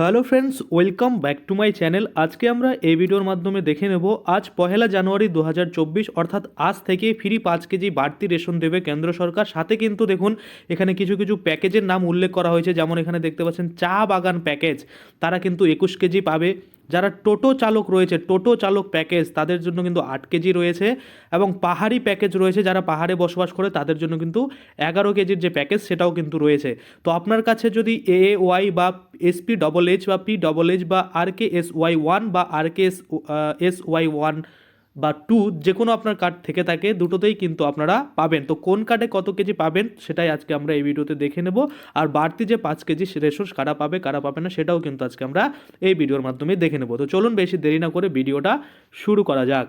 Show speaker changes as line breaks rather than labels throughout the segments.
Hello friends, welcome back to my channel. আজকে আমরা এই ভিডিওর মাধ্যমে দেখে নেব, আজ পহেলা জানুয়ারি দু হাজার চব্বিশ, অর্থাৎ আজ থেকে ফ্রি পাঁচ কেজি বাড়তি রেশন দেবে কেন্দ্র সরকার। সাথে কিন্তু দেখুন, এখানে কিছু কিছু প্যাকেজের নাম উল্লেখ করা হয়েছে। যেমন এখানে দেখতে পাচ্ছেন, চা বাগান প্যাকেজ, তারা কিন্তু একুশ কেজি পাবে। যারা টোটো চালক রয়েছে, টোটো চালক প্যাকেজ তাদের জন্য কিন্তু আট কেজি রয়েছে এবং পাহাড়ি প্যাকেজ রয়েছে যারা পাহাড়ে বসবাস করে তাদের জন্য কিন্তু এগারো কেজির যে প্যাকেজ সেটাও কিন্তু রয়েছে। তো আপনার কাছে যদি এ ওয়াই বা এসপি ডবল এইচ বা পি ডবল এইচ বা R K S Y one বা R K S S Y one বা টু যে কোনো আপনার কার্ড থেকে থাকে, দুটোতেই কিন্তু আপনারা পাবেন। তো কোন কার্ডে কত কেজি পাবেন, সেটাই আজকে আমরা এই ভিডিওতে দেখে নেব। আর বাড়তি যে পাঁচ কেজি রেশন কারা পাবে কারা পাবে না, সেটাও কিন্তু আজকে আমরা এই ভিডিওর মাধ্যমে দেখে নেব। তো চলুন বেশি দেরি না করে ভিডিওটা শুরু করা যাক।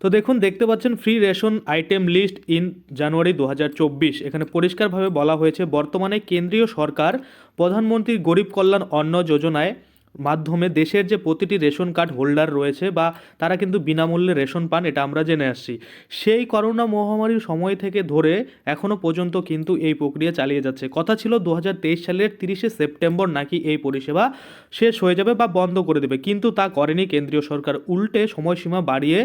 তো দেখুন, দেখতে পাচ্ছেন free ration item list in January দু হাজার চব্বিশ। এখানে পরিষ্কারভাবে বলা হয়েছে, বর্তমানে কেন্দ্রীয় সরকার প্রধানমন্ত্রী গরিব কল্যাণ অন্ন যোজনায় মাধ্যমে দেশের যে প্রতিটি রেশন কার্ড হোল্ডার রয়েছে বা তারা কিন্তু বিনামূল্যে রেশন পান, এটা আমরা জেনে আসছি। সেই করোনা মহামারীর সময় থেকে ধরে এখনও পর্যন্ত কিন্তু এই প্রক্রিয়া চালিয়ে যাচ্ছে। কথা ছিল দু হাজার তেইশ সালের তিরিশে সেপ্টেম্বর নাকি এই পরিষেবা শেষ হয়ে যাবে বা বন্ধ করে দেবে, কিন্তু তা করেনি কেন্দ্রীয় সরকার। উল্টে সময়সীমা বাড়িয়ে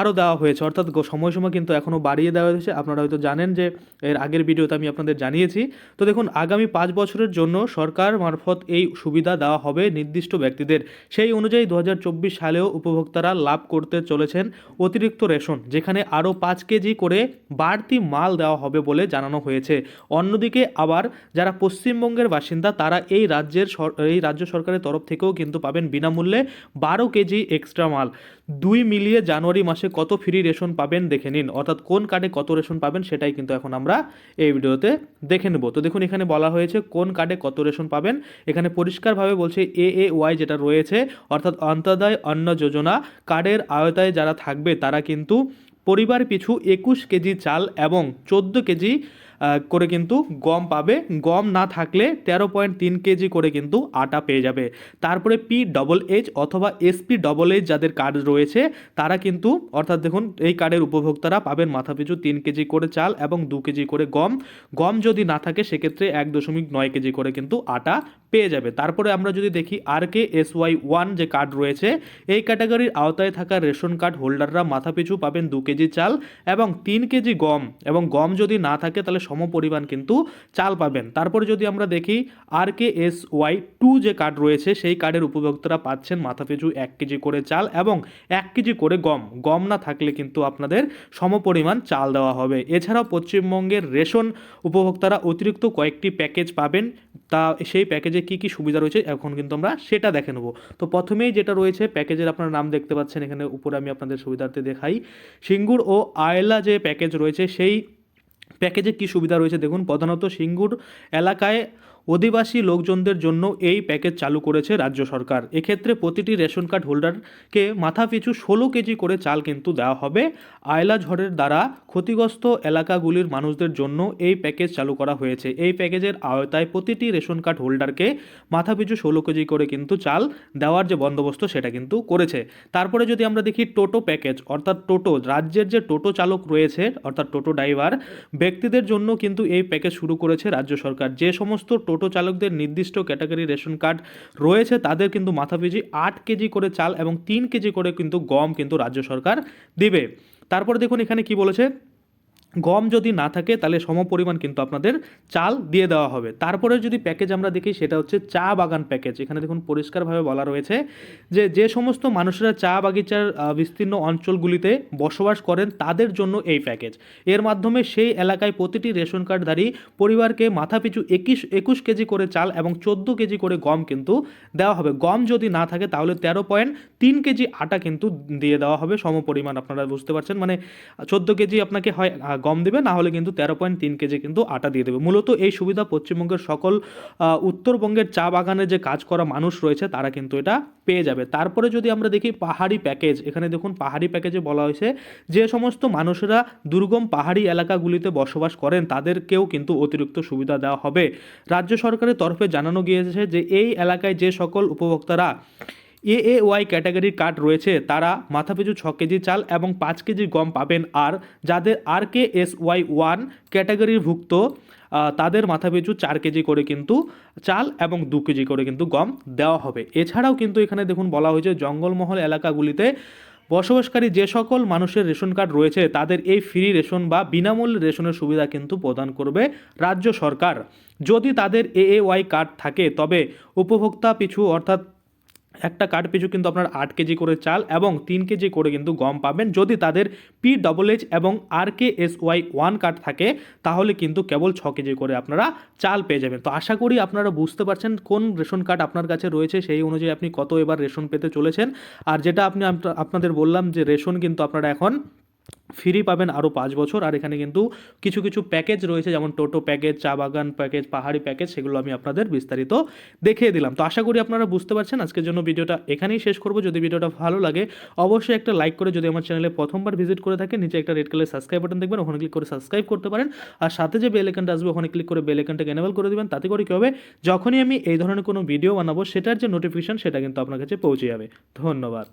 আরও দেওয়া হয়েছে। অর্থাৎ সময়সীমা কিন্তু এখনও বাড়িয়ে দেওয়া হয়েছে। আপনারা হয়তো জানেন যে এর আগের ভিডিওতে আমি আপনাদের জানিয়েছি। তো দেখুন, আগামী পাঁচ বছরের জন্য সরকার মারফত এই সুবিধা দেওয়া হবে নির্দিষ্ট ব্যক্তিদের। সেই অনুযায়ী দু হাজার চব্বিশ সালেও উপভোক্তারা লাভ করতে চলেছেন অতিরিক্ত রেশন, যেখানে আরও পাঁচ কেজি করে বাড়তি মাল দেওয়া হবে বলে জানানো হয়েছে। অন্যদিকে আবার যারা পশ্চিমবঙ্গের বাসিন্দা, তারা এই রাজ্যের এই রাজ্য সরকারের তরফ থেকেও কিন্তু পাবেন বিনামূল্যে বারো কেজি এক্সট্রা মাল। দুই মিলিয়ে জানুয়ারি মাসে কত ফ্রি রেশন পাবেন দেখে নিন। অর্থাৎ কোন কার্ডে কত রেশন পাবেন সেটাই কিন্তু এখন আমরা এই ভিডিওতে দেখে নেব। তো দেখুন, এখানে বলা হয়েছে কোন কার্ডে কত রেশন পাবেন। এখানে পরিষ্কারভাবে বলছে এ এ ওয়াই যেটা রয়েছে, অর্থাৎ অন্তদায় অন্ন যোজনা কার্ডের আয়তায় যারা থাকবে তারা কিন্তু পরিবার পিছু একুশ কেজি চাল এবং চোদ্দ কেজি করে কিন্তু গম পাবে। গম না থাকলে তেরো পয়েন্ট তিন কেজি করে কিন্তু আটা পেয়ে যাবে। তারপরে পি ডবল এইচ অথবা এসপি ডবল এইচ যাদের কার্ড রয়েছে, তারা কিন্তু, অর্থাৎ দেখুন, এই কার্ডের উপভোক্তারা পাবেন মাথাপিছু তিন কেজি করে চাল এবং দু কেজি করে গম। গম যদি না থাকে, সেক্ষেত্রে এক দশমিক নয় কেজি করে কিন্তু আটা পেয়ে যাবে। তারপরে আমরা যদি দেখি R K S Y one যে কার্ড রয়েছে, এই ক্যাটাগরির আওতায় থাকা রেশন কার্ড হোল্ডাররা মাথাপিছু পাবেন দু কেজি চাল এবং তিন কেজি গম। এবং গম যদি না থাকে, তাহলে সম পরিমাণ কিন্তু চাল পাবেন। তারপরে যদি আমরা দেখি R K S Y two যে কার্ড রয়েছে, সেই কার্ডের উপভোক্তারা পাচ্ছেন মাথাপিছু এক কেজি করে চাল এবং এক কেজি করে গম। গম না থাকলে কিন্তু আপনাদের সমপরিমাণ চাল দেওয়া হবে। এছাড়াও পশ্চিমবঙ্গের রেশন উপভোক্তারা অতিরিক্ত কয়েকটি প্যাকেজ পাবেন। তা, সেই প্যাকেজে কি কি সুবিধা রয়েছে এখন কিন্তু আমরা সেটা দেখে নেব। তো প্রথমেই যেটা রয়েছে, প্যাকেজের আপনার নাম দেখতে পাচ্ছেন, এখানে উপরে আমি আপনাদের সুবিধার্থে দেখাই। সিঙ্গুর ও আয়লা যে প্যাকেজ রয়েছে, সেই প্যাকেজে কী সুবিধা রয়েছে? দেখুন প্রধানত সিঙ্গুর এলাকায় অধিবাসী লোকজনদের জন্য এই প্যাকেজ চালু করেছে রাজ্য সরকার। এক্ষেত্রে প্রতিটি রেশন কার্ড হোল্ডারকে মাথাপিছু ষোলো কেজি করে চাল কিন্তু দেওয়া হবে। আয়লা ঝড়ের দ্বারা ক্ষতিগ্রস্ত এলাকাগুলির মানুষদের জন্য এই প্যাকেজ চালু করা হয়েছে। এই প্যাকেজের আওতায় প্রতিটি রেশন কার্ড হোল্ডারকে মাথাপিছু ষোলো কেজি করে কিন্তু চাল দেওয়ার যে বন্দোবস্ত, সেটা কিন্তু করেছে। তারপরে যদি আমরা দেখি টোটো প্যাকেজ, অর্থাৎ টোটো, রাজ্যের যে টোটো চালক রয়েছে, অর্থাৎ টোটো ড্রাইভার, ব্যক্তিদের জন্য কিন্তু এই প্যাকেজ শুরু করেছে রাজ্য সরকার। যে সমস্ত টোটো চালকদের নির্দিষ্ট ক্যাটাগরি রেশন কার্ড রয়েছে, তাদের কিন্তু মাথাপিছু আট কেজি করে চাল এবং তিন কেজি করে কিন্তু গম কিন্তু রাজ্য সরকার দিবে। তারপর দেখুন এখানে কি বলেছে গম যদি না থাকে, তাহলে সমপরিমাণ কিন্তু আপনাদের চাল দিয়ে দেওয়া হবে। তারপরে যদি প্যাকেজ আমরা দেখি, সেটা হচ্ছে চা বাগান প্যাকেজ এখানে দেখুন পরিষ্কারভাবে বলা রয়েছে যে যে সমস্ত মানুষেরা চা বাগিচার বিস্তীর্ণ অঞ্চলগুলিতে বসবাস করেন, তাদের জন্য এই প্যাকেজ এর মাধ্যমে সেই এলাকায় প্রতিটি রেশন কার্ডধারী পরিবারকে মাথাপিছু একুশ একুশ কেজি করে চাল এবং চোদ্দ কেজি করে গম কিন্তু দেওয়া হবে। গম যদি না থাকে, তাহলে তেরো পয়েন্ট তিন কেজি আটা কিন্তু দিয়ে দেওয়া হবে। সমপরিমাণ আপনারা বুঝতে পারছেন। মানে চোদ্দ কেজি আপনাকে হয় গম দেবে, না হলে কিন্তু তেরো পয়েন্ট তিন কেজি কিন্তু আটা দিয়ে দেবে। মূলত এই সুবিধা পশ্চিমবঙ্গের সকল উত্তরবঙ্গের চা বাগানে যে কাজ করা মানুষ রয়েছে, তারা কিন্তু এটা পেয়ে যাবে। তারপরে যদি আমরা দেখি পাহাড়ি প্যাকেজ, এখানে দেখুন পাহাড়ি প্যাকেজে বলা হয়েছে, যে সমস্ত মানুষেরা দুর্গম পাহাড়ি এলাকাগুলিতে বসবাস করেন, তাদেরকেও কিন্তু অতিরিক্ত সুবিধা দেওয়া হবে। রাজ্য সরকারের তরফে জানানো গিয়েছে যে, এই এলাকায় যে সকল উপভোক্তারা এ এ ওয়াই ক্যাটাগরির কার্ড রয়েছে, তারা মাথাপিছু ছ কেজি চাল এবং পাঁচ কেজি গম পাবেন। আর যাদের R K S Y one ক্যাটাগরির ভুক্ত তাদের মাথাপিছু চার কেজি করে কিন্তু চাল এবং দু কেজি করে কিন্তু গম দেওয়া হবে। এছাড়াও কিন্তু এখানে দেখুন বলা হয়েছে, জঙ্গলমহল এলাকাগুলিতে বসবাসকারী যে সকল মানুষের রেশন কার্ড রয়েছে, তাদের এই ফ্রি রেশন বা বিনামূল্যে রেশনের সুবিধা কিন্তু প্রদান করবে রাজ্য সরকার। যদি তাদের এ এ ওয়াই কার্ড থাকে, তবে উপভোক্তা পিছু অর্থাৎ একটা কার্ড পিছু কিন্তু আপনার আট কেজি করে চাল এবং তিন কেজি করে কিন্তু গম পাবেন। যদি তাদের পি ডবল এইচ এবং R K S Y one card থাকে, তাহলে কিন্তু কেবল ছ কেজি করে আপনারা চাল পেয়ে যাবেন। তো আশা করি আপনারা বুঝতে পারছেন কোন রেশন কার্ড আপনার কাছে রয়েছে, সেই অনুযায়ী আপনি কত এবার রেশন পেতে চলেছেন। আর যেটা আপনি আপনাদের বললাম যে রেশন কিন্তু আপনারা এখন ফ্রি পাবেন আরও পাঁচ বছর। আর এখানে কিন্তু কিছু কিছু প্যাকেজ রয়েছে, যেমন টোটো প্যাকেজ, চা বাগান প্যাকেজ, পাহাড়ি প্যাকেজ, সেগুলো আমি আপনাদের বিস্তারিত দেখিয়ে দিলাম। তো আশা করি আপনারা বুঝতে পারছেন। আজকের জন্য ভিডিওটা এখানেই শেষ করব। যদি ভিডিওটা ভালো লাগে, অবশ্যই একটা লাইক করে যদি আমার চ্যানেলে প্রথমবার ভিজিট করে থাকেন, নিচে একটা রেড কালার সাবস্ক্রাইব বাটন দেখবেন, ওখানে ক্লিক করে সাবস্ক্রাইব করতে পারেন। আর সাথে যে বেল আইকনটা আসবে, ওখানে ক্লিক করে বেল আইকনটাকে এনেবল করে দেবেন। তাতে করে কী হবে? যখনই আমি এই ধরনের কোনো ভিডিও বানাবো, সেটার যে নোটিফিকেশন সেটা কিন্তু আপনার কাছে পৌঁছে যাবে। ধন্যবাদ।